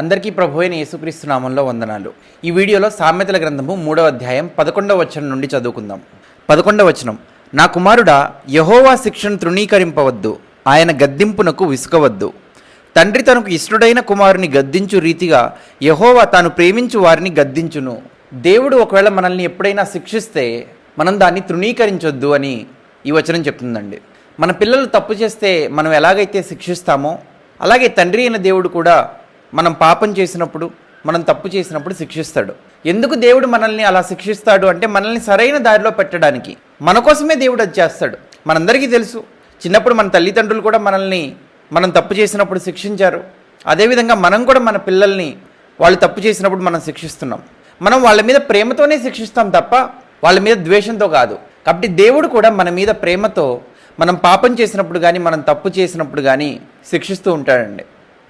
అందరికీ ప్రభు అయిన యేసుక్రీస్తు నామంలో వందనాలు. ఈ వీడియోలో సామెతల గ్రంథము మూడవ అధ్యాయం పదకొండవ వచనం నుండి చదువుకుందాం. పదకొండవ వచనం నా కుమారుడా యహోవా శిక్షను తృణీకరింపవద్దు ఆయన గద్దింపునకు విసుకవద్దు తండ్రి తనకు ఇష్టడైన కుమారుని గద్దించు రీతిగా యహోవా తాను ప్రేమించు వారిని గద్దించును. దేవుడు ఒకవేళ మనల్ని ఎప్పుడైనా శిక్షిస్తే మనం దాన్ని తృణీకరించొద్దు అని ఈ వచనం చెప్తుందండి. మన పిల్లలు తప్పు చేస్తే మనం ఎలాగైతే శిక్షిస్తామో అలాగే తండ్రి అయిన దేవుడు కూడా మనం పాపం చేసినప్పుడు మనం తప్పు చేసినప్పుడు శిక్షిస్తాడు. ఎందుకు దేవుడు మనల్ని అలా శిక్షిస్తాడు అంటే మనల్ని సరైన దారిలో పెట్టడానికి. మన కోసమే దేవుడు అది చేస్తాడు. మనందరికీ తెలుసు. చిన్నప్పుడు మన తల్లిదండ్రులు కూడా మనల్ని మనం తప్పు చేసినప్పుడు శిక్షించారు. అదేవిధంగా మనం కూడా మన పిల్లల్ని వాళ్ళు తప్పు చేసినప్పుడు మనం శిక్షిస్తున్నాం. మనం వాళ్ళ మీద ప్రేమతోనే శిక్షిస్తాం తప్ప వాళ్ళ మీద ద్వేషంతో కాదు. కాబట్టి దేవుడు కూడా మన మీద ప్రేమతో మనం పాపం చేసినప్పుడు కానీ మనం తప్పు చేసినప్పుడు కానీ శిక్షిస్తూ ఉంటాడండి.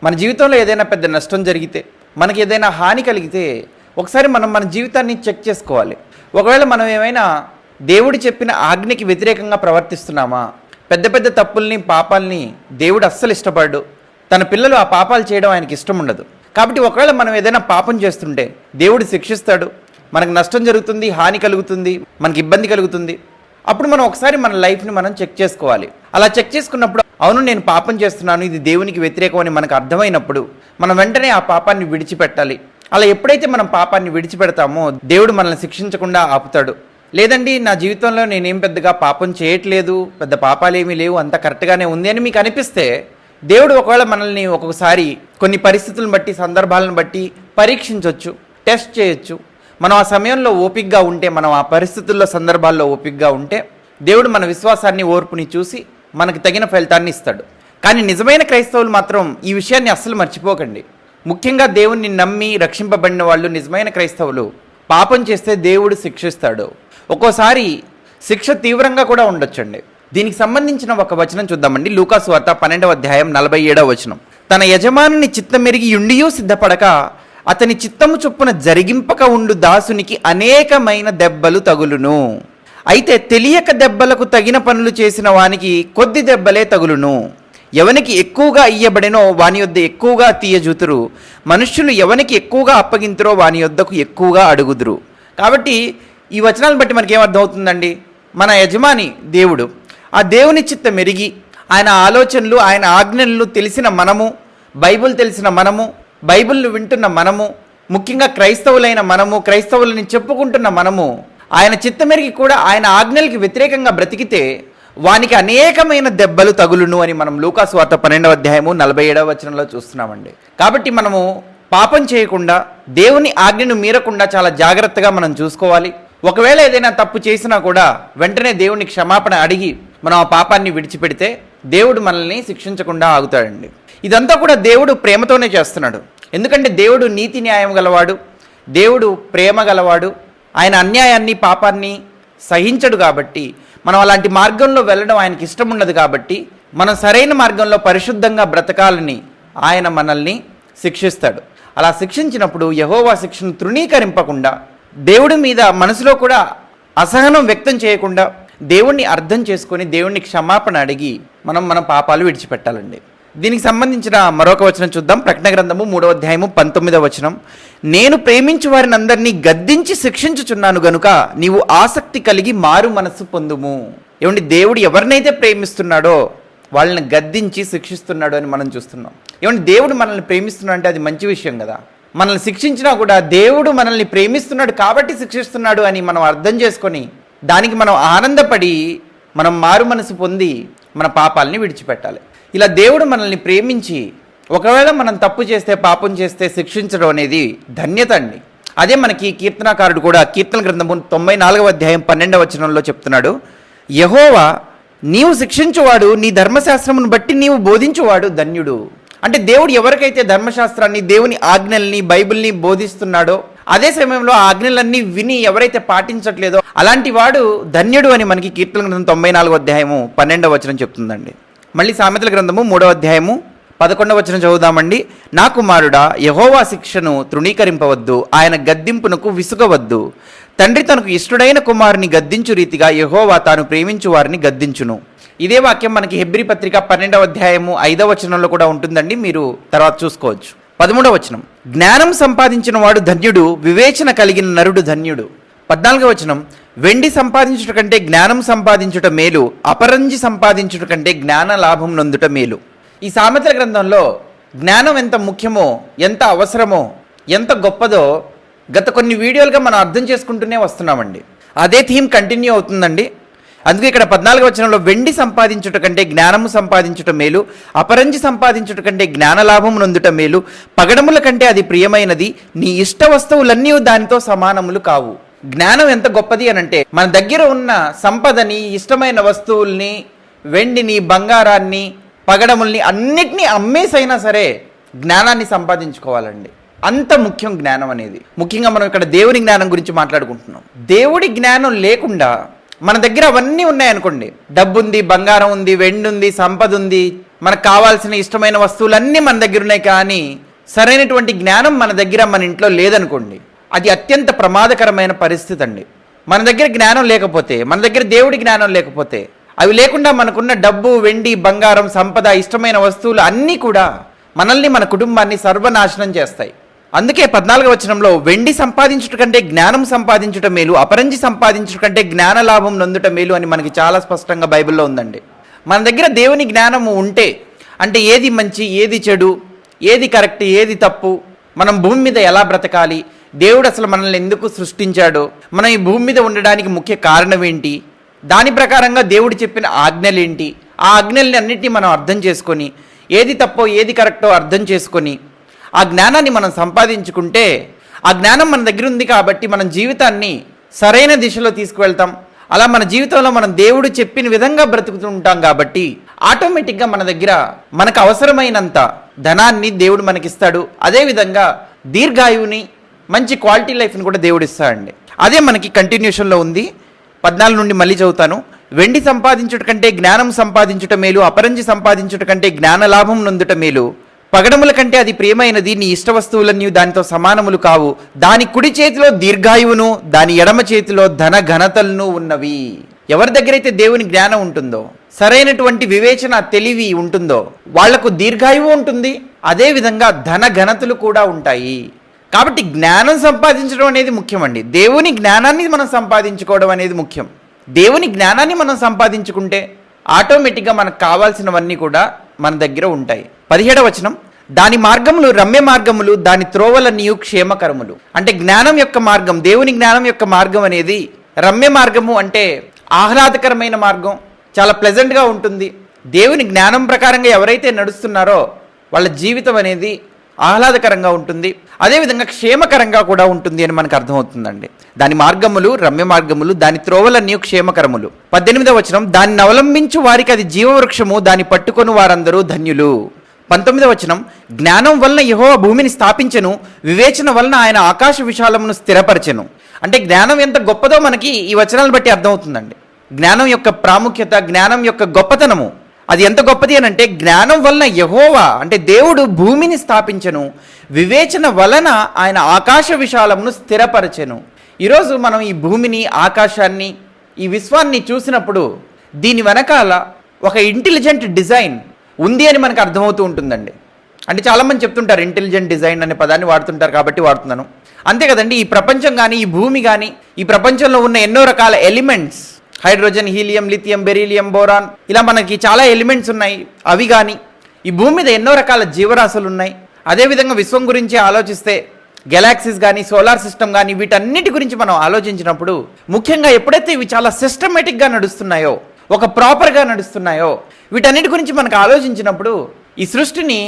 మన జీవితంలో ఏదైనా పెద్ద నష్టం జరిగితే మనకి ఏదైనా హాని కలిగితే ఒకసారి మనం మన జీవితాన్ని చెక్ చేసుకోవాలి. ఒకవేళ మనం ఏమైనా దేవుడు చెప్పిన ఆజ్ఞకి వ్యతిరేకంగా ప్రవర్తిస్తున్నామా? పెద్ద పెద్ద తప్పుల్ని పాపాల్ని దేవుడు అస్సలు ఇష్టపడ్డు. తన పిల్లలు ఆ పాపాలు చేయడం ఆయనకి ఇష్టం ఉండదు. కాబట్టి ఒకవేళ మనం ఏదైనా పాపం చేస్తుంటే దేవుడు శిక్షిస్తాడు. మనకు నష్టం జరుగుతుంది హాని కలుగుతుంది మనకి ఇబ్బంది కలుగుతుంది. అప్పుడు మనం ఒకసారి మన లైఫ్ని మనం చెక్ చేసుకోవాలి. అలా చెక్ చేసుకున్నప్పుడు అవును నేను పాపం చేస్తున్నాను ఇది దేవునికి వ్యతిరేకం అని మనకు అర్థమైనప్పుడు మనం వెంటనే ఆ పాపాన్ని విడిచిపెట్టాలి. అలా ఎప్పుడైతే మనం పాపాన్ని విడిచిపెడతామో దేవుడు మనల్ని శిక్షించకుండా ఆపుతాడు. లేదండి నా జీవితంలో నేనేం పెద్దగా పాపం చేయట్లేదు పెద్ద పాపాలు ఏమీ లేవు అంత కరెక్ట్గానే ఉంది అని మీకు అనిపిస్తే దేవుడు ఒకవేళ మనల్ని ఒక్కొక్కసారి కొన్ని పరిస్థితులను బట్టి సందర్భాలను బట్టి పరీక్షించవచ్చు టెస్ట్ చేయొచ్చు. మనం ఆ సమయంలో ఓపిక్గా ఉంటే మనం ఆ పరిస్థితుల్లో సందర్భాల్లో ఓపిక్గా ఉంటే దేవుడు మన విశ్వాసాన్ని ఓర్పుని చూసి మనకు తగిన ఫలితాన్ని ఇస్తాడు. కానీ నిజమైన క్రైస్తవులు మాత్రం ఈ విషయాన్ని అస్సలు మర్చిపోకండి. ముఖ్యంగా దేవుణ్ణి నమ్మి రక్షింపబడిన వాళ్ళు నిజమైన క్రైస్తవులు. పాపం చేస్తే దేవుడు శిక్షిస్తాడు. ఒక్కోసారి శిక్ష తీవ్రంగా కూడా ఉండొచ్చండి. దీనికి సంబంధించిన ఒక వచనం చూద్దామండి. లూకాసు వార్త పన్నెండవ అధ్యాయం నలభై ఏడవ వచనం. తన యజమానుని చిత్తమెరిగి యుండియూ సిద్ధపడక అతని చిత్తము చొప్పున జరిగింపక ఉండు దాసునికి అనేకమైన దెబ్బలు తగులును. అయితే తెలియక దెబ్బలకు తగిన పనులు చేసిన వానికి కొద్ది దెబ్బలే తగులును. ఎవనికి ఎక్కువగా ఇయ్యబడినో వాని యొద్ద ఎక్కువగా తీయజూతురు. మనుష్యులు ఎవనికి ఎక్కువగా అప్పగింతురో వాని యొద్దకు ఎక్కువగా అడుగుదురు. కాబట్టి ఈ వచనాలను బట్టి మనకేమర్థమవుతుందండి? మన యజమాని దేవుడు. ఆ దేవుని చిత్త మెరిగి ఆయన ఆలోచనలు ఆయన ఆజ్ఞలు తెలిసిన మనము బైబుల్ తెలిసిన మనము బైబిల్ను వింటున్న మనము ముఖ్యంగా క్రైస్తవులైన మనము క్రైస్తవులని చెప్పుకుంటున్న మనము ఆయన చిత్తమెరిగి కూడా ఆయన ఆజ్ఞలకి వ్యతిరేకంగా బ్రతికితే వానికి అనేకమైన దెబ్బలు తగులును అని మనం లూకాసు వార్త పన్నెండవ అధ్యాయము నలభై ఏడవ వచనంలో చూస్తున్నామండి. కాబట్టి మనము పాపం చేయకుండా దేవుని ఆజ్ఞను మీరకుండా చాలా జాగ్రత్తగా మనం చూసుకోవాలి. ఒకవేళ ఏదైనా తప్పు చేసినా కూడా వెంటనే దేవుని క్షమాపణ అడిగి మనం ఆ పాపాన్ని విడిచిపెడితే దేవుడు మనల్ని శిక్షించకుండా ఆగుతాడండి. ఇదంతా కూడా దేవుడు ప్రేమతోనే చేస్తున్నాడు. ఎందుకంటే దేవుడు నీతి న్యాయం గలవాడు దేవుడు ప్రేమ గలవాడు ఆయన అన్యాయాన్ని పాపాన్ని సహించడు కాబట్టి మనం అలాంటి మార్గంలో వెళ్ళడం ఆయనకి ఇష్టం ఉండదు కాబట్టి మనం సరైన మార్గంలో పరిశుద్ధంగా బ్రతకాలని ఆయన మనల్ని శిక్షిస్తాడు. అలా శిక్షించినప్పుడు యహోవా శిక్షను తృణీకరింపకుండా దేవుడి మీద మనసులో కూడా అసహనం వ్యక్తం చేయకుండా దేవుణ్ణి అర్థం చేసుకొని దేవుణ్ణి క్షమాపణ అడిగి మనం మన పాపాలు విడిచిపెట్టాలండి. దీనికి సంబంధించిన మరొక వచనం చూద్దాం. ప్రకటన గ్రంథము మూడవ అధ్యాయము పంతొమ్మిదవ వచనం. నేను ప్రేమించు వారిని అందరినీ గద్దించి శిక్షించుచున్నాను గనుక నీవు ఆసక్తి కలిగి మారు మనస్సు పొందుము. ఏమండి దేవుడు ఎవరినైతే ప్రేమిస్తున్నాడో వాళ్ళని గద్దించి శిక్షిస్తున్నాడు అని మనం చూస్తున్నాం. ఏమండి దేవుడు మనల్ని ప్రేమిస్తున్నాడు అంటే అది మంచి విషయం కదా. మనల్ని శిక్షించినా కూడా దేవుడు మనల్ని ప్రేమిస్తున్నాడు కాబట్టి శిక్షిస్తున్నాడు అని మనం అర్థం చేసుకొని దానికి మనం ఆనందపడి మనం మారు మనసు పొంది మన పాపాలని విడిచిపెట్టాలి. ఇలా దేవుడు మనల్ని ప్రేమించి ఒకవేళ మనం తప్పు చేస్తే పాపం చేస్తే శిక్షించడం అనేది ధన్యత అండి. అదే మనకి కీర్తనాకారుడు కూడా కీర్తన గ్రంథము తొంభై నాలుగవ అధ్యాయం పన్నెండవ వచనంలో చెప్తున్నాడు. యహోవా నీవు శిక్షించువాడు నీ ధర్మశాస్త్రమును బట్టి నీవు బోధించువాడు ధన్యుడు. అంటే దేవుడు ఎవరికైతే ధర్మశాస్త్రాన్ని దేవుని ఆజ్ఞల్ని బైబిల్ని బోధిస్తున్నాడో అదే సమయంలో ఆ ఆజ్ఞలన్నీ విని ఎవరైతే పాటించట్లేదో అలాంటి వాడు ధన్యుడు అని మనకి కీర్తన గ్రంథం తొంభై నాలుగో అధ్యాయము పన్నెండవ వచనం చెప్తుందండి. మళ్ళీ సామెతల గ్రంథము మూడవ అధ్యాయము పదకొండవ వచనం చదువుదామండి. నా కుమారుడా యహోవా శిక్షను తృణీకరింపవద్దు ఆయన గద్దింపునకు విసుగవద్దు. తండ్రి తనకు ఇష్టడైన కుమారుని గద్దించు రీతిగా యహోవా తాను ప్రేమించు వారిని గద్దించును. ఇదే వాక్యం మనకి హెబ్రి పత్రిక పన్నెండవ అధ్యాయము ఐదవ వచనంలో కూడా ఉంటుందండి మీరు తర్వాత చూసుకోవచ్చు. పదమూడవ వచనం జ్ఞానం సంపాదించిన వాడు ధన్యుడు వివేచన కలిగిన నరుడు ధన్యుడు. పద్నాలుగవ వచనం వెండి సంపాదించుట కంటే జ్ఞానం సంపాదించుట మేలు అపరంజి సంపాదించుట కంటే జ్ఞాన లాభం నొందుట మేలు. ఈ సామెతల గ్రంథంలో జ్ఞానం ఎంత ముఖ్యమో ఎంత అవసరమో ఎంత గొప్పదో గత కొన్ని వీడియోలుగా మనం అర్థం చేసుకుంటూనే వస్తున్నామండి. అదే థీమ్ కంటిన్యూ అవుతుందండి. అందుకే ఇక్కడ పద్నాలుగు వచనంలో వెండి సంపాదించుట కంటే జ్ఞానము సంపాదించుట మేలు అపరంజి సంపాదించుట కంటే జ్ఞానలాభము నొందుట మేలు పగడముల కంటే అది ప్రియమైనది నీ ఇష్ట వస్తువులన్నీ దానితో సమానములు కావు. జ్ఞానం ఎంత గొప్పది అని అంటే మన దగ్గర ఉన్న సంపదని ఇష్టమైన వస్తువుల్ని వెండిని బంగారాన్ని పగడముల్ని అన్నిటినీ అమ్మేసైనా సరే జ్ఞానాన్ని సంపాదించుకోవాలండి. అంత ముఖ్యం జ్ఞానం అనేది. ముఖ్యంగా మనం ఇక్కడ దేవుని జ్ఞానం గురించి మాట్లాడుకుంటున్నాం. దేవుడి జ్ఞానం లేకుండా మన దగ్గర అవన్నీ ఉన్నాయనుకోండి. డబ్బు ఉంది బంగారం ఉంది వెండి ఉంది సంపద ఉంది మనకు కావాల్సిన ఇష్టమైన వస్తువులన్నీ మన దగ్గర ఉన్నాయి కానీ సరైనటువంటి జ్ఞానం మన దగ్గర మన ఇంట్లో లేదనుకోండి అది అత్యంత ప్రమాదకరమైన పరిస్థితి అండి మన దగ్గర జ్ఞానం లేకపోతే మన దగ్గర దేవుడి జ్ఞానం లేకపోతే అవి లేకుండా మనకున్న డబ్బు వెండి బంగారం సంపద ఇష్టమైన వస్తువులు అన్నీ కూడా మనల్ని మన కుటుంబాన్ని సర్వనాశనం చేస్తాయి. అందుకే పద్నాలుగవ వచనంలో వెండి సంపాదించుట కంటే జ్ఞానం సంపాదించుట మేలు అపరంజి సంపాదించుట కంటే జ్ఞాన లాభం నొందుట మేలు అని మనకి చాలా స్పష్టంగా బైబిల్లో ఉందండి. మన దగ్గర దేవుని జ్ఞానము ఉంటే అంటే ఏది మంచి ఏది చెడు ఏది కరెక్ట్ ఏది తప్పు మనం భూమి మీద ఎలా బ్రతకాలి దేవుడు అసలు మనల్ని ఎందుకు సృష్టించాడో? మనం ఈ భూమి మీద ఉండడానికి ముఖ్య కారణం ఏంటి? దాని ప్రకారంగా దేవుడు చెప్పిన ఆజ్ఞలేంటి? ఆ ఆజ్ఞల్ని అన్నింటినీ మనం అర్థం చేసుకొని ఏది తప్పో ఏది కరెక్టో అర్థం చేసుకొని ఆ జ్ఞానాన్ని మనం సంపాదించుకుంటే ఆ జ్ఞానం మన దగ్గర ఉంది కాబట్టి మన జీవితాన్ని సరైన దిశలో తీసుకువెళ్తాం. అలా మన జీవితంలో మనం దేవుడు చెప్పిన విధంగా బ్రతుకుతూ ఉంటాం కాబట్టి ఆటోమేటిక్గా మన దగ్గర మనకు అవసరమైనంత ధనాన్ని దేవుడు మనకిస్తాడు. అదేవిధంగా దీర్ఘాయువుని మంచి క్వాలిటీ లైఫ్ని కూడా దేవుడు ఇస్తాడండి. అదే మనకి కంటిన్యూషన్లో ఉంది. పద్నాలుగు నుండి మళ్ళీ చదువుతాను. వెండి సంపాదించుట కంటే జ్ఞానం సంపాదించుట మేలు అపరంజి సంపాదించుట కంటే జ్ఞాన లాభం నొందుట మేలు. పగడముల కంటే అది ప్రియమైనది నీ ఇష్ట వస్తువులన్నీ దానితో సమానములు కావు. దాని కుడి చేతిలో దీర్ఘాయువును దాని ఎడమ చేతిలో ధన ఘనతలను ఉన్నవి. ఎవరి దగ్గరైతే దేవుని జ్ఞానం ఉంటుందో సరైనటువంటి వివేచన తెలివి ఉంటుందో వాళ్ళకు దీర్ఘాయువు ఉంటుంది అదేవిధంగా ధన ఘనతలు కూడా ఉంటాయి. కాబట్టి జ్ఞానం సంపాదించడం అనేది ముఖ్యమండి. దేవుని జ్ఞానాన్ని మనం సంపాదించుకోవడం అనేది ముఖ్యం. దేవుని జ్ఞానాన్ని మనం సంపాదించుకుంటే ఆటోమేటిక్గా మనకు కావాల్సినవన్నీ కూడా మన దగ్గర ఉంటాయి. పదిహేడవ వచనం దాని మార్గములు రమ్య మార్గములు దాని త్రోవలన్నీయు క్షేమకరములు. అంటే జ్ఞానం యొక్క మార్గం దేవుని జ్ఞానం యొక్క మార్గం అనేది రమ్య మార్గము అంటే ఆహ్లాదకరమైన మార్గం చాలా ప్లెజెంట్గా ఉంటుంది. దేవుని జ్ఞానం ప్రకారంగా ఎవరైతే నడుస్తున్నారో వాళ్ళ జీవితం అనేది ఆహ్లాదకరంగా ఉంటుంది. అదేవిధంగా క్షేమకరంగా కూడా ఉంటుంది అని మనకు అర్థమవుతుందండి. దాని మార్గములు రమ్య మార్గములు దాని త్రోవలన్నీ క్షేమకరములు. పద్దెనిమిదవ వచనం దాన్ని అవలంబించు వారికి అది జీవవృక్షము దాన్ని పట్టుకొని వారందరూ ధన్యులు. పంతొమ్మిదవ వచనం జ్ఞానం వలన యహో భూమిని స్థాపించను వివేచన వలన ఆయన ఆకాశ విశాలమును స్థిరపరచను. అంటే జ్ఞానం ఎంత గొప్పదో మనకి ఈ వచనాలను బట్టి అర్థమవుతుందండి. జ్ఞానం యొక్క ప్రాముఖ్యత జ్ఞానం యొక్క గొప్పతనము అది ఎంత గొప్పది అని అంటే జ్ఞానం వలన యహోవా అంటే దేవుడు భూమిని స్థాపించను వివేచన వలన ఆయన ఆకాశ విశాలమును స్థిరపరచెను. ఈరోజు మనం ఈ భూమిని ఆకాశాన్ని ఈ విశ్వాన్ని చూసినప్పుడు దీని వెనకాల ఒక ఇంటెలిజెంట్ డిజైన్ ఉంది అని మనకు అర్థమవుతూ ఉంటుందండి. అంటే చాలామంది చెప్తుంటారు ఇంటెలిజెంట్ డిజైన్ అనే పదాన్ని వాడుతుంటారు కాబట్టి వాడుతున్నాను. అంతే కదండి ఈ ప్రపంచం కానీ ఈ భూమి కానీ ఈ ప్రపంచంలో ఉన్న ఎన్నో రకాల elements hydrogen helium lithium beryllium boron ఇలా మనకి చాలా ఎలిమెంట్స్ ఉన్నాయి. అవి కానీ ఈ భూమి మీద ఎన్నో రకాల జీవరాశులు ఉన్నాయి. అదేవిధంగా విశ్వం గురించి ఆలోచిస్తే గెలాక్సీస్ కానీ సోలార్ సిస్టమ్ కానీ వీటన్నిటి గురించి మనం ఆలోచించినప్పుడు ముఖ్యంగా ఎప్పుడైతే ఇవి చాలా సిస్టమేటిక్గా నడుస్తున్నాయో ఒక ప్రాపర్గా నడుస్తున్నాయో వీటన్నిటి గురించి మనకు ఆలోచించినప్పుడు ఈ సృష్టిని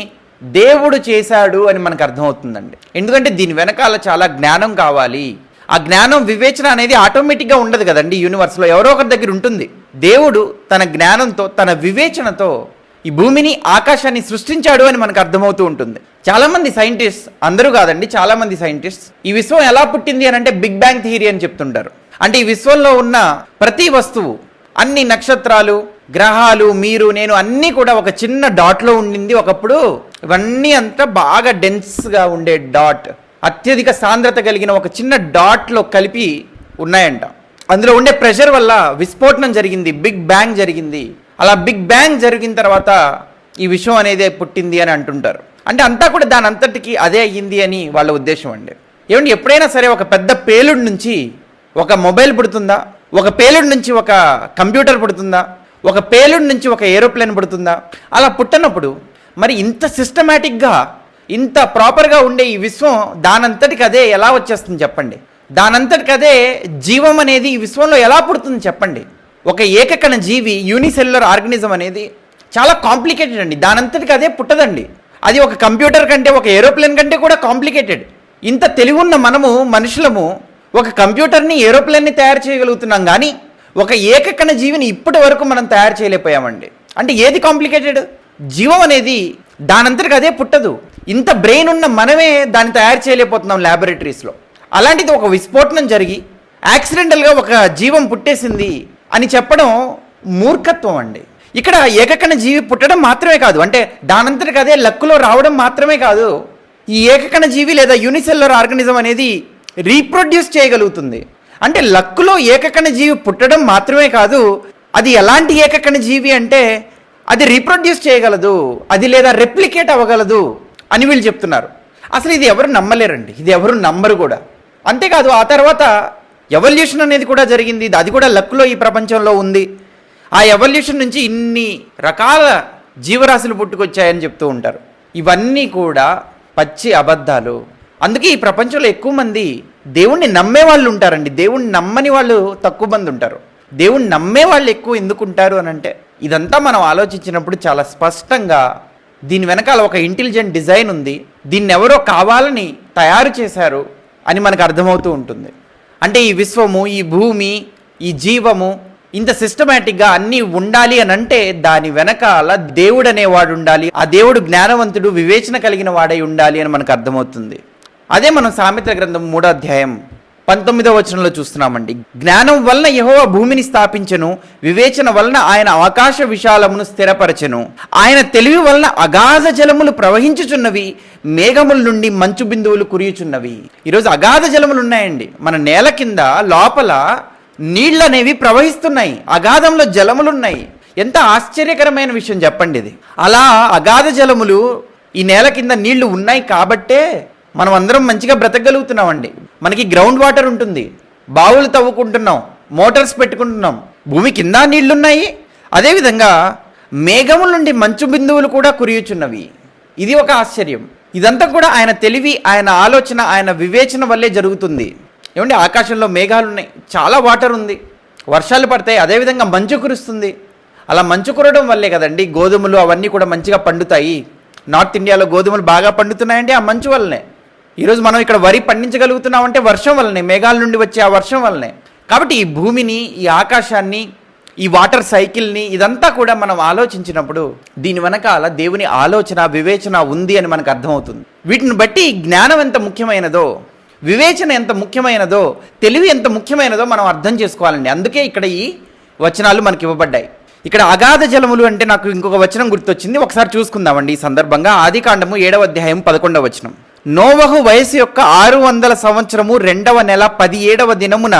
దేవుడు చేశాడు అని మనకు అర్థమవుతుందండి. ఎందుకంటే దీని వెనకాల చాలా జ్ఞానం కావాలి. ఆ జ్ఞానం వివేచన అనేది ఆటోమేటిక్గా ఉండదు కదండి యూనివర్స్లో ఎవరో ఒకరి దగ్గర ఉంటుంది. దేవుడు తన జ్ఞానంతో తన వివేచనతో ఈ భూమిని ఆకాశాన్ని సృష్టించాడు అని మనకు అర్థమవుతూ ఉంటుంది. చాలామంది సైంటిస్ట్ అందరూ కాదండి చాలామంది సైంటిస్ట్ ఈ విశ్వం ఎలా పుట్టింది అని అంటే బిగ్ బ్యాంగ్ థియరీ అని చెప్తుంటారు. అంటే ఈ విశ్వంలో ఉన్న ప్రతి వస్తువు అన్ని నక్షత్రాలు గ్రహాలు మీరు నేను అన్నీ కూడా ఒక చిన్న డాట్లో ఉండింది. ఒకప్పుడు ఇవన్నీ అంతా బాగా డెన్స్గా ఉండే డాట్. అత్యధిక సాంద్రత కలిగిన ఒక చిన్న డాట్లో కలిపి ఉన్నాయంట. అందులో ఉండే ప్రెషర్ వల్ల విస్ఫోటనం జరిగింది బిగ్ బ్యాంగ్ జరిగింది. అలా బిగ్ బ్యాంగ్ జరిగిన తర్వాత ఈ విషయం అనేది పుట్టింది అని అంటుంటారు. అంటే అంతా కూడా దాని అంతటికి అదే అయ్యింది అని వాళ్ళ ఉద్దేశం అండి. ఏమండి ఎప్పుడైనా సరే ఒక పెద్ద పేలుడు నుంచి ఒక మొబైల్ పుడుతుందా? ఒక పేలుడు నుంచి ఒక కంప్యూటర్ పుడుతుందా? ఒక పేలుడు నుంచి ఒక ఏరోప్లేన్ పుడుతుందా? అలా పుట్టనప్పుడు మరి ఇంత సిస్టమేటిక్గా ఇంత ప్రాపర్గా ఉండే ఈ విశ్వం దానంతటికి అదే ఎలా వచ్చేస్తుంది చెప్పండి. దానంతటికి అదే జీవం అనేది ఈ విశ్వంలో ఎలా పుడుతుంది చెప్పండి. ఒక ఏకకణ జీవి యూనిసెల్యులర్ ఆర్గనిజం అనేది చాలా కాంప్లికేటెడ్ అండి. దానంతటికి అదే పుట్టదండి. అది ఒక కంప్యూటర్ కంటే ఒక ఏరోప్లేన్ కంటే కూడా కాంప్లికేటెడ్ ఇంత తెలివి ఉన్న మనము మనుషులము ఒక కంప్యూటర్ని ఏరోప్లేన్ని తయారు చేయగలుగుతున్నాం కానీ ఒక ఏకకణ జీవిని ఇప్పటి వరకు మనం తయారు చేయలేకపోయామండి. అంటే ఏది కాంప్లికేటెడ్ జీవం అనేది దానంతటికి అదే పుట్టదు. ఇంత బ్రెయిన్ ఉన్న మనమే దాన్ని తయారు చేయలేకపోతున్నాం ల్యాబొరేటరీస్లో అలాంటిది ఒక విస్ఫోటనం జరిగి యాక్సిడెంటల్గా ఒక జీవం పుట్టేసింది అని చెప్పడం మూర్ఖత్వం అండి. ఇక్కడ ఏకకణ జీవి పుట్టడం మాత్రమే కాదు అంటే దానంతటికి అదే లక్కులో రావడం మాత్రమే కాదు ఈ ఏకకణ జీవి లేదా యూనిసెల్యులర్ ఆర్గనిజం అనేది రీప్రొడ్యూస్ చేయగలుగుతుంది. అంటే లక్కులో ఏకకణ జీవి పుట్టడం మాత్రమే కాదు అది ఎలాంటి ఏకకణ జీవి అంటే అది రీప్రొడ్యూస్ చేయగలదు అది లేదా రెప్లికేట్ అవ్వగలదు అని వీళ్ళు చెప్తున్నారు. అసలు ఇది ఎవరు నమ్మలేరండి. ఇది ఎవరు నమ్మరు కూడా. అంతేకాదు ఆ తర్వాత ఎవల్యూషన్ అనేది కూడా జరిగింది. అది కూడా లక్లో ఈ ప్రపంచంలో ఉంది. ఆ ఎవల్యూషన్ నుంచి ఇన్ని రకాల జీవరాశులు పుట్టుకొచ్చాయని చెప్తూ ఉంటారు. ఇవన్నీ కూడా పచ్చి అబద్ధాలు. అందుకే ఈ ప్రపంచంలో ఎక్కువ మంది దేవుణ్ణి నమ్మే వాళ్ళు ఉంటారండి. దేవుణ్ణి నమ్మని వాళ్ళు తక్కువ మంది ఉంటారు. దేవుణ్ణి నమ్మే వాళ్ళు ఎక్కువ ఎందుకు ఉంటారు అని అంటే ఇదంతా మనం ఆలోచించినప్పుడు చాలా స్పష్టంగా దీని వెనకాల ఒక ఇంటెలిజెంట్ డిజైన్ ఉంది. దీన్ని ఎవరో కావాలని తయారు చేశారు అని మనకు అర్థమవుతూ ఉంటుంది. అంటే ఈ విశ్వము ఈ భూమి ఈ జీవము ఇంత సిస్టమేటిక్గా అన్నీ ఉండాలి అని అంటే దాని వెనకాల దేవుడు అనేవాడు ఉండాలి. ఆ దేవుడు జ్ఞానవంతుడు వివేచన కలిగిన వాడై ఉండాలి అని మనకు అర్థమవుతుంది. అదే మనం సామెత గ్రంథం మూడో అధ్యాయం పంతొమ్మిదవ వచనంలో చూస్తున్నామండి. జ్ఞానం వలన యహోవ భూమిని స్థాపించను వివేచన వలన ఆయన ఆకాశ విశాలమును స్థిరపరచెను. ఆయన తెలివి వలన అగాధ జలములు ప్రవహించుచున్నవి మేఘముల నుండి మంచు బిందువులు కురియుచున్నవి. ఈరోజు అగాధ జలములు ఉన్నాయండి. మన నేల కింద లోపల నీళ్ళు అనేవి ప్రవహిస్తున్నాయి. అగాధంలో జలములు ఉన్నాయి ఎంత ఆశ్చర్యకరమైన విషయం చెప్పండి ఇది. అలా అగాధ జలములు ఈ నేల కింద నీళ్ళు ఉన్నాయి కాబట్టే మనం అందరం మంచిగా బ్రతకగలుగుతున్నామండి. మనకి గ్రౌండ్ వాటర్ ఉంటుంది. బావులు తవ్వుకుంటున్నాం. మోటార్స్ పెట్టుకుంటున్నాం. భూమి కింద నీళ్ళున్నాయి. అదేవిధంగా మేఘముల నుండి మంచు బిందువులు కూడా కురియుచున్నవి. ఇది ఒక ఆశ్చర్యం. ఇదంతా కూడా ఆయన తెలివి ఆయన ఆలోచన ఆయన వివేచన వల్లే జరుగుతుంది. ఏమండి ఆకాశంలో మేఘాలు ఉన్నాయి చాలా వాటర్ ఉంది. వర్షాలు పడతాయి. అదేవిధంగా మంచు కురుస్తుంది. అలా మంచు కురవడం వల్లే కదండి గోధుమలు అవన్నీ కూడా మంచిగా పండుతాయి. నార్త్ ఇండియాలో గోధుమలు బాగా పండుతున్నాయండి ఆ మంచు వల్లనే. ఈరోజు మనం ఇక్కడ వరి పండించగలుగుతున్నామంటే వర్షం వల్లనే మేఘాల నుండి వచ్చే ఆ వర్షం వల్లనే. కాబట్టి ఈ భూమిని ఈ ఆకాశాన్ని ఈ వాటర్ సైకిల్ని ఇదంతా కూడా మనం ఆలోచించినప్పుడు దీని వెనకాల దేవుని ఆలోచన వివేచన ఉంది అని మనకు అర్థమవుతుంది. వీటిని బట్టి జ్ఞానం ఎంత ముఖ్యమైనదో వివేచన ఎంత ముఖ్యమైనదో తెలివి ఎంత ముఖ్యమైనదో మనం అర్థం చేసుకోవాలండి. అందుకే ఇక్కడ ఈ వచనాలు మనకి ఇవ్వబడ్డాయి. ఇక్కడ అగాధ జలములు అంటే నాకు ఇంకొక వచనం గుర్తొచ్చింది. ఒకసారి చూసుకుందామండి ఈ సందర్భంగా. ఆది కాండము ఏడవ అధ్యాయం పదకొండవ వచనం. నోవహు వయసు యొక్క ఆరు వందల సంవత్సరము రెండవ నెల పది ఏడవ దినమున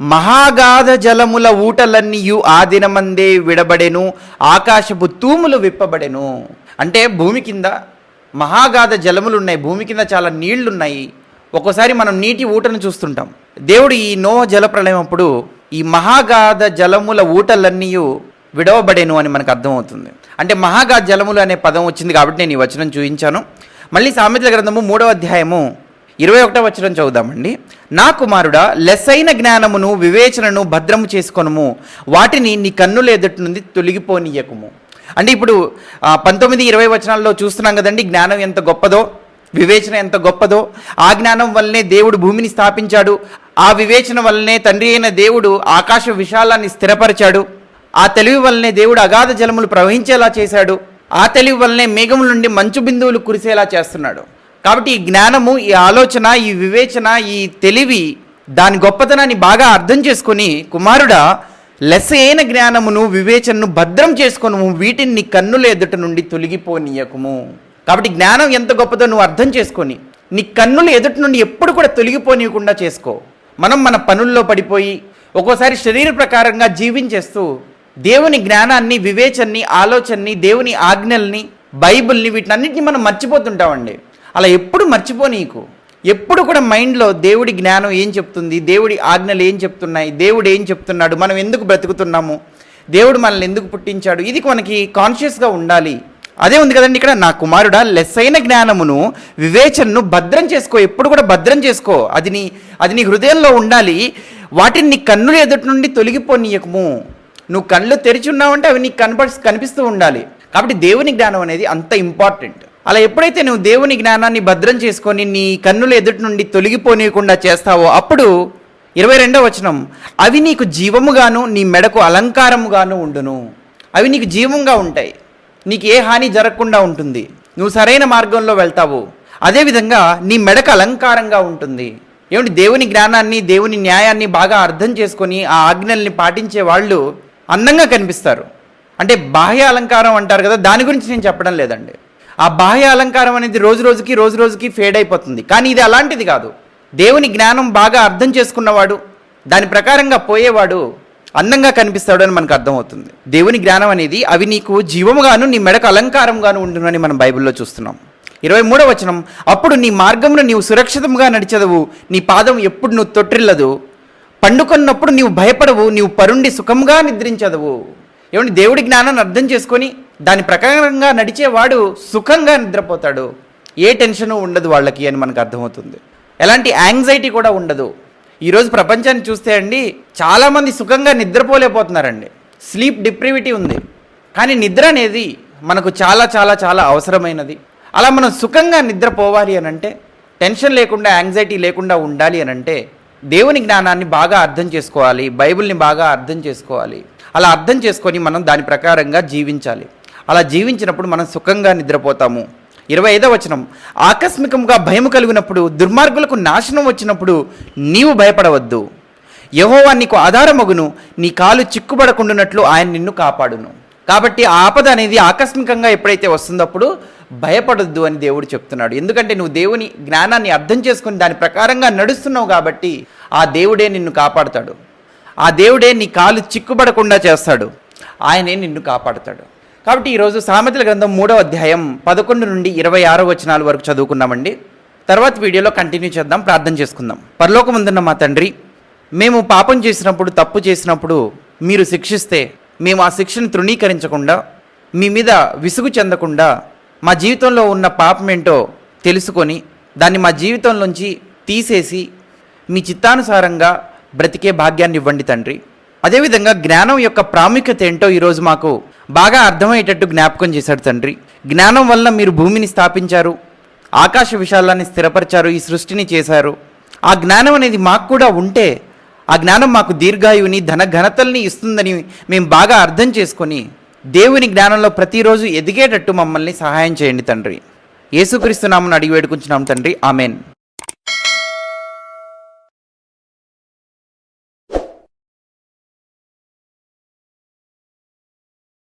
మహాగాధ జలముల ఊటలన్నీయు ఆ దినమందే విడబడెను ఆకాశపు తూములు విప్పబడెను. అంటే భూమి కింద మహాగాధ జలములు ఉన్నాయి భూమి కింద చాలా నీళ్ళున్నాయి. ఒక్కోసారి మనం నీటి ఊటను చూస్తుంటాం. దేవుడు ఈ నో జలప్రలయం అప్పుడు ఈ మహాగాధ జలముల ఊటలన్నీయు విడవబడేను అని మనకు అర్థమవుతుంది. అంటే మహాగాధ జలములు అనే పదం వచ్చింది కాబట్టి నేను ఈ వచనం చూపించాను మళ్ళీ సామెతల గ్రంథము మూడవ అధ్యాయము ఇరవై ఒకటో వచనం చదువుదామండి. నా కుమారుడా లెస్సైన జ్ఞానమును వివేచనను భద్రము చేసుకొనుము. వాటిని నీ కన్నుల ఎదుటి నుండి తొలగిపోనీయకము అంటే ఇప్పుడు పంతొమ్మిది ఇరవై వచనాల్లో చూస్తున్నాం కదండి జ్ఞానం ఎంత గొప్పదో వివేచన ఎంత గొప్పదో ఆ జ్ఞానం వల్లనే దేవుడు భూమిని స్థాపించాడు ఆ వివేచన వల్లనే తండ్రి అయిన దేవుడు ఆకాశ విశాలాన్ని స్థిరపరిచాడు ఆ తెలివి వల్లనే దేవుడు అగాధ జలములు ప్రవహించేలా చేశాడు ఆ తెలివి వల్లనే మేఘముల నుండి మంచు బిందువులు కురిసేలా చేస్తున్నాడు. కాబట్టి ఈ జ్ఞానము ఈ ఆలోచన ఈ వివేచన ఈ తెలివి దాని గొప్పతనాన్ని బాగా అర్థం చేసుకొని కుమారుడా అయిన జ్ఞానమును వివేచనను భద్రం చేసుకొను వీటిని నీ కన్నుల ఎదుట నుండి తొలగిపోనీయకము. కాబట్టి జ్ఞానం ఎంత గొప్పదో నువ్వు అర్థం చేసుకొని నీ కన్నుల ఎదుటి నుండి ఎప్పుడు కూడా తొలగిపోనీయకుండా చేసుకో. మనం మన పనుల్లో పడిపోయి ఒక్కోసారి శరీర ప్రకారంగా జీవించేస్తూ దేవుని జ్ఞానాన్ని వివేచన్ని ఆలోచనని దేవుని ఆజ్ఞల్ని బైబిల్ని వీటినన్నింటినీ మనం మర్చిపోతుంటామండి. అలా ఎప్పుడు మర్చిపోనీకు ఎప్పుడు కూడా మైండ్లో దేవుడి జ్ఞానం ఏం చెప్తుంది దేవుడి ఆజ్ఞలు ఏం చెప్తున్నాయి దేవుడు ఏం చెప్తున్నాడు మనం ఎందుకు బ్రతుకుతున్నాము దేవుడు మనల్ని ఎందుకు పుట్టించాడు ఇది మనకి కాన్షియస్గా ఉండాలి. అదే ఉంది కదండి ఇక్కడ నా కుమారుడా లెస్సైన జ్ఞానమును వివేచనను భద్రం చేసుకో ఎప్పుడు కూడా భద్రం చేసుకో. అది నీ అది నీ హృదయంలో ఉండాలి. వాటిని నీ కన్నుల ఎదుటి నుండి తొలగిపోనీయకము. నువ్వు కళ్ళు తెరిచున్నావంటే అవి నీకు కనప కనిపిస్తూ ఉండాలి. కాబట్టి దేవుని జ్ఞానం అనేది అంత ఇంపార్టెంట్ అలా ఎప్పుడైతే నువ్వు దేవుని జ్ఞానాన్ని భద్రం చేసుకొని నీ కన్నుల ఎదుటి నుండి తొలగిపోనీయకుండా చేస్తావో అప్పుడు ఇరవై రెండవ వచనం అవి నీకు జీవముగాను నీ మెడకు అలంకారముగాను ఉండును. అవి నీకు జీవంగా ఉంటాయి. నీకు ఏ హాని జరగకుండా ఉంటుంది. నువ్వు సరైన మార్గంలో వెళ్తావు. అదేవిధంగా నీ మెడకు అలంకారంగా ఉంటుంది. ఏమిటి దేవుని జ్ఞానాన్ని దేవుని న్యాయాన్ని బాగా అర్థం చేసుకొని ఆ ఆజ్ఞల్ని పాటించే వాళ్ళు అందంగా కనిపిస్తారు. అంటే బాహ్య అలంకారం అంటారు కదా దాని గురించి నేను చెప్పడం లేదండి. ఆ బాహ్య అలంకారం అనేది రోజు రోజుకి రోజు రోజుకి ఫేడ్ అయిపోతుంది. కానీ ఇది అలాంటిది కాదు. దేవుని జ్ఞానం బాగా అర్థం చేసుకున్నవాడు దాని ప్రకారంగా పోయేవాడు అందంగా కనిపిస్తాడు అని మనకు అర్థమవుతుంది. దేవుని జ్ఞానం అనేది అవి నీకు జీవముగాను నీ మెడకు అలంకారంగాను ఉండునని మనం బైబిల్లో చూస్తున్నాం. ఇరవై మూడవ వచనం అప్పుడు నీ మార్గంలో నీవు సురక్షితంగా నడిచెదవు. నీ పాదం ఎప్పుడు నువ్వు తొట్టిల్లదు. పండుకొన్నప్పుడు నీవు భయపడవు నీవు పరుండి సుఖంగా నిద్రించదవు. ఏమంటే దేవుడి జ్ఞానాన్ని అర్థం చేసుకొని దాని ప్రకారంగా నడిచేవాడు సుఖంగా నిద్రపోతాడు. ఏ టెన్షను ఉండదు వాళ్ళకి అని మనకు అర్థమవుతుంది. ఎలాంటి యాంగ్జైటీ కూడా ఉండదు. ఈరోజు ప్రపంచాన్ని చూస్తే అండి చాలామంది సుఖంగా నిద్రపోలేకపోతున్నారండి. స్లీప్ డిప్రివిటీ ఉంది. కానీ నిద్ర అనేది మనకు చాలా చాలా చాలా అవసరమైనది. అలా మనం సుఖంగా నిద్రపోవాలి అని అంటే టెన్షన్ లేకుండా యాంగ్జైటీ లేకుండా ఉండాలి అని అంటే దేవుని జ్ఞానాన్ని బాగా అర్థం చేసుకోవాలి బైబిల్ని బాగా అర్థం చేసుకోవాలి. అలా అర్థం చేసుకొని మనం దాని ప్రకారంగా జీవించాలి. అలా జీవించినప్పుడు మనం సుఖంగా నిద్రపోతాము. ఇరవై ఐదవ వచనం ఆకస్మికంగా భయం కలిగినప్పుడు దుర్మార్గులకు నాశనం వచ్చినప్పుడు నీవు భయపడవద్దు. యహోవా నీకు ఆధారమగును నీ కాలు చిక్కుబడకుండానట్లు ఆయన నిన్ను కాపాడును. కాబట్టి ఆపద అనేది ఆకస్మికంగా ఎప్పుడైతే వస్తుందో అప్పుడు భయపడొద్దు అని దేవుడు చెప్తున్నాడు. ఎందుకంటే నువ్వు దేవుని జ్ఞానాన్ని అర్థం చేసుకుని దాని ప్రకారంగా నడుస్తున్నావు కాబట్టి ఆ దేవుడే నిన్ను కాపాడుతాడు. ఆ దేవుడే నీ కాలు చిక్కుబడకుండా చేస్తాడు. ఆయనే నిన్ను కాపాడుతాడు. కాబట్టి ఈరోజు సామెతల గ్రంథం మూడవ అధ్యాయం పదకొండు నుండి ఇరవై ఆరో వచనాల వరకు చదువుకున్నామండి. తర్వాత వీడియోలో కంటిన్యూ చేద్దాం ప్రార్థన చేసుకుందాం. పరలోకముందున్న మా తండ్రి మేము పాపం చేసినప్పుడు తప్పు చేసినప్పుడు మీరు శిక్షిస్తే మేము ఆ శిక్షను తృణీకరించకుండా మీ మీద విసుగు చెందకుండా మా జీవితంలో ఉన్న పాపం ఏంటో తెలుసుకొని దాన్ని మా జీవితంలోంచి తీసేసి మీ చిత్తానుసారంగా బ్రతికే భాగ్యాన్ని ఇవ్వండి తండ్రి. అదేవిధంగా జ్ఞానం యొక్క ప్రాముఖ్యత ఏంటో ఈరోజు మాకు బాగా అర్థమయ్యేటట్టు జ్ఞాపకం చేశాడు తండ్రి. జ్ఞానం వల్ల మీరు భూమిని స్థాపించారు ఆకాశ విశాలాన్ని స్థిరపరిచారు ఈ సృష్టిని చేశారు. ఆ జ్ఞానం అనేది మాకు కూడా ఉంటే ఆ జ్ఞానం మాకు దీర్ఘాయువుని ధన ఘనతల్ని ఇస్తుందని మేము బాగా అర్థం చేసుకొని దేవుని జ్ఞానంలో ప్రతిరోజు ఎదిగేటట్టు మమ్మల్ని సహాయం చేయండి తండ్రి. యేసుక్రీస్తు నామను అడిగి వేడుకుంటున్నాం తండ్రి. ఆమెన్.